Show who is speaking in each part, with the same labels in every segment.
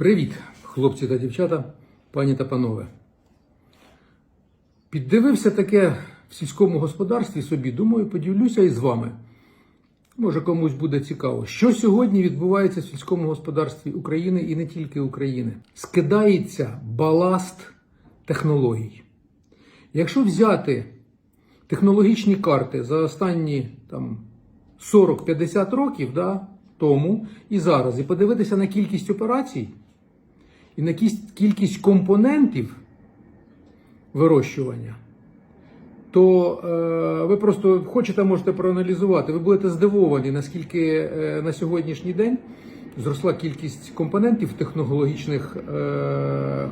Speaker 1: Привіт, хлопці та дівчата, пані та панове. Піддивився таке в сільському господарстві собі, думаю, поділюся із вами. Може, комусь буде цікаво, що сьогодні відбувається в сільському господарстві України і не тільки України. Скидається баласт технологій. Якщо взяти технологічні карти за останні там, 40-50 років да, тому і зараз, і подивитися на кількість операцій і на кість- кількість компонентів вирощування, то е, ви просто хочете, можете проаналізувати. Ви будете здивовані, наскільки е, на сьогоднішній день зросла кількість компонентів в технологічних е,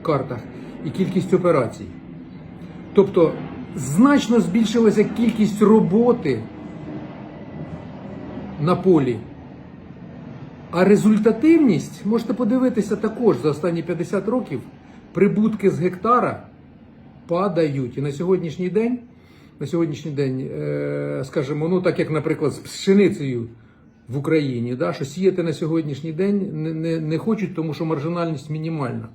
Speaker 1: картах і кількість операцій. Тобто значно збільшилася кількість роботи на полі. А результативність, можете подивитися також за останні 50 років, прибутки з гектара падають. І на сьогоднішній день, на сьогоднішній день, е, скажімо, ну так як, наприклад, з пшеницею в Україні, да, що сіяти на сьогоднішній день не, не, не хочуть, тому що маржинальність мінімальна.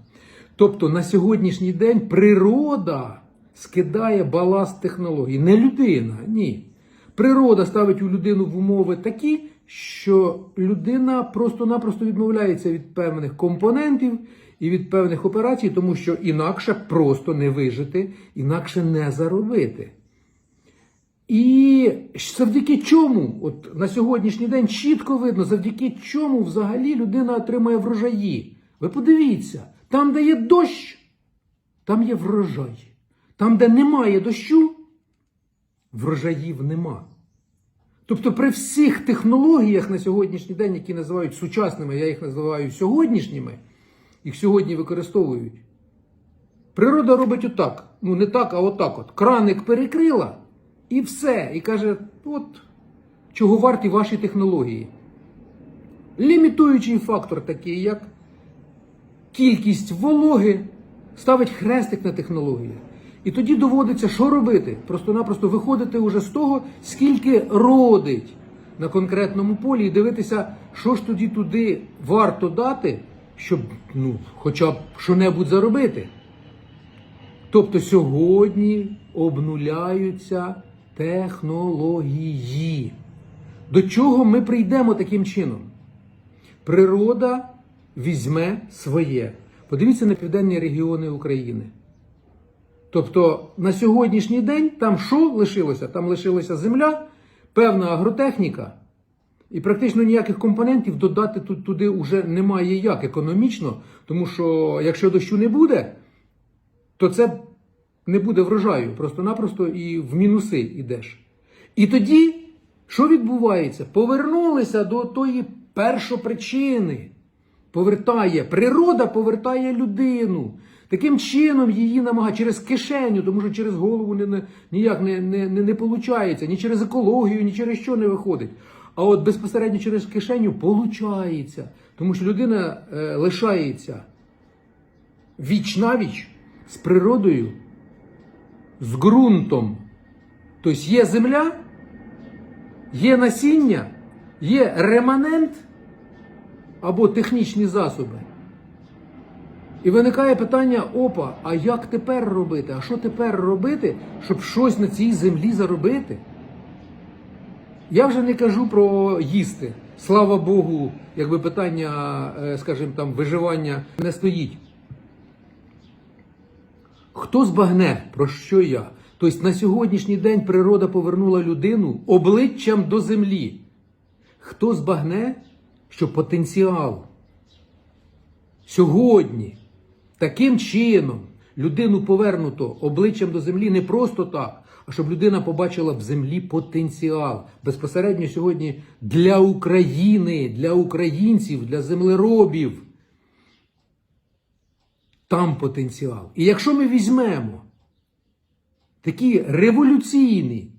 Speaker 1: Тобто на сьогоднішній день природа скидає баласт технологій. Не людина, ні. Природа ставить у людину в умови такі, що людина просто-напросто відмовляється від певних компонентів і від певних операцій, тому що інакше просто не вижити, інакше не заробити. І завдяки чому, от на сьогоднішній день чітко видно, завдяки чому взагалі людина отримує врожаї. Ви подивіться, там, де є дощ, там є врожай. Там, де немає дощу, врожаїв нема. Тобто при всіх технологіях на сьогоднішній день, які називають сучасними, я їх називаю сьогоднішніми, їх сьогодні використовують. Природа робить отак. Ну, не так, а отак. от. Краник перекрила і все. І каже: от чого варті ваші технології. Лімітуючий фактор такий, як кількість вологи, ставить хрестик на технологіях. І тоді доводиться, що робити? Просто-напросто виходити уже з того, скільки родить на конкретному полі, і дивитися, що ж тоді туди варто дати, щоб ну, хоча б що-небудь заробити. Тобто сьогодні обнуляються технології. До чого ми прийдемо таким чином? Природа візьме своє. Подивіться на південні регіони України. Тобто на сьогоднішній день там що лишилося? Там лишилася земля, певна агротехніка, і практично ніяких компонентів додати тут туди вже немає як економічно, тому що якщо дощу не буде, то це не буде врожаю. Просто-напросто і в мінуси йдеш. І тоді, що відбувається? Повернулися до тої першопричини. Повертає, природа повертає людину. Таким чином її намагає через кишеню, тому що через голову не, ніяк не, не, не, не виходить, ні через екологію, ні через що не виходить. А от безпосередньо через кишеню виходить. Тому що людина е, лишається віч навіч з природою, з ґрунтом. Тобто є земля, є насіння, є реманент або технічні засоби. І виникає питання: опа, а як тепер робити? А що тепер робити, щоб щось на цій землі заробити? Я вже не кажу про їсти. Слава Богу, якби питання, е, скажімо там, виживання не стоїть. Хто збагне, про що я? Тобто на сьогоднішній день природа повернула людину обличчям до землі. Хто збагне, що потенціал сьогодні таким чином людину повернуто обличчям до землі не просто так, а щоб людина побачила в землі потенціал безпосередньо сьогодні для України, для українців, для землеробів. Там потенціал. І якщо ми візьмемо такі революційні,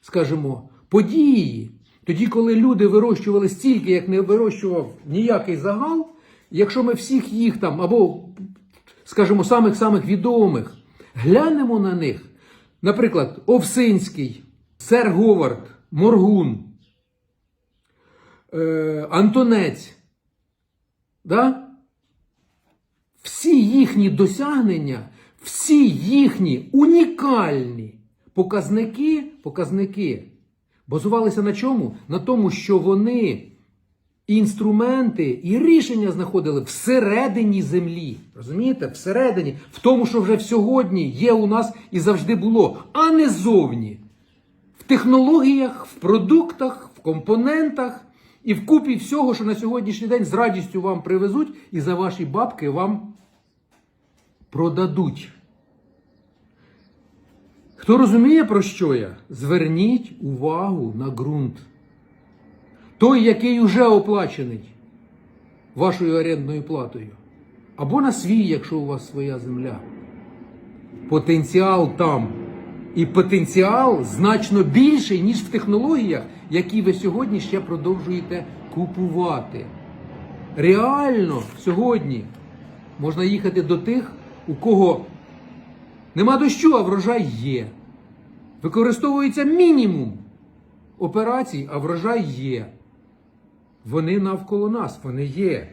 Speaker 1: скажімо, події, тоді, коли люди вирощували стільки, як не вирощував ніякий загал, якщо ми всіх їх там, або, скажімо, самих-самих відомих, глянемо на них, наприклад, Овсинський, Сер Говард, Моргун, е, Антонець, да? всі їхні досягнення, всі їхні унікальні показники, показники базувалися на чому? На тому, що вони інструменти і рішення знаходили всередині землі. Розумієте? Всередині, в тому, що вже сьогодні є у нас і завжди було, а не зовні. В технологіях, в продуктах, в компонентах і в купі всього, що на сьогоднішній день з радістю вам привезуть і за ваші бабки вам продадуть. Хто розуміє, про що я? Зверніть увагу на ґрунт. Той, який уже оплачений вашою орендною платою. Або на свій, якщо у вас своя земля. Потенціал там. І потенціал значно більший, ніж в технологіях, які ви сьогодні ще продовжуєте купувати. Реально сьогодні можна їхати до тих, у кого нема дощу, а врожай є. Використовується мінімум операцій, а врожай є. Вони навколо нас, вони є.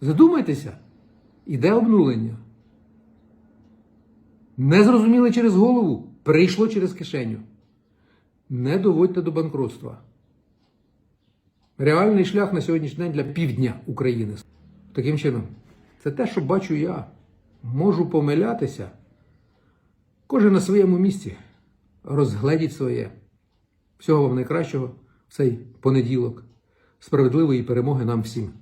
Speaker 1: Задумайтеся, іде обнулення. Не зрозуміли через голову, прийшло через кишеню. Не доводьте до банкротства. Реальний шлях на сьогоднішній день для півдня України. Таким чином, це те, що бачу я. Можу помилятися. Кожен на своєму місці. Розгледіть своє. Всього вам найкращого в цей понеділок. Справедливої перемоги нам всім.